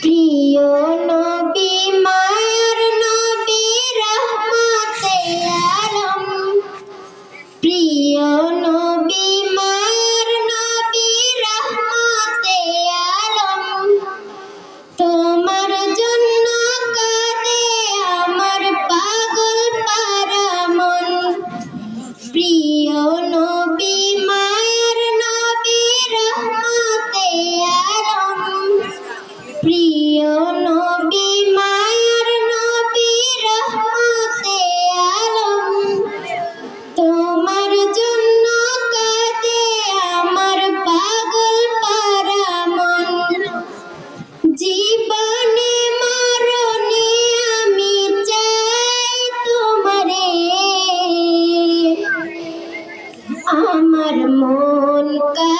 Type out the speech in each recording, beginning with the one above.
প্রিয় মন কা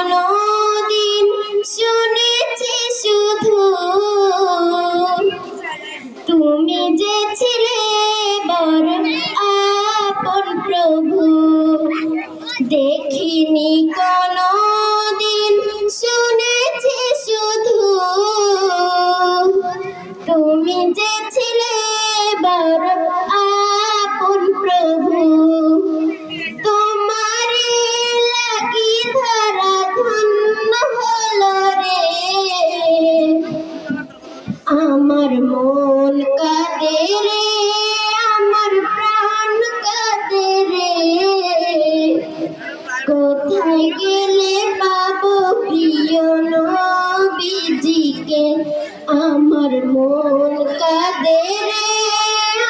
দেখিনি কোনো মন কাঁদে রে,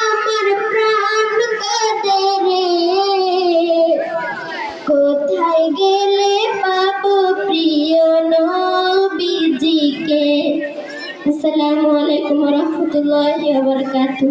আমার প্রাণ কাঁদে রে। কোথায় গেলে পাবো প্রিয় নবীজিকে? আসসালামু আলাইকুম রহমতুল্লাহ বারকাতুহ।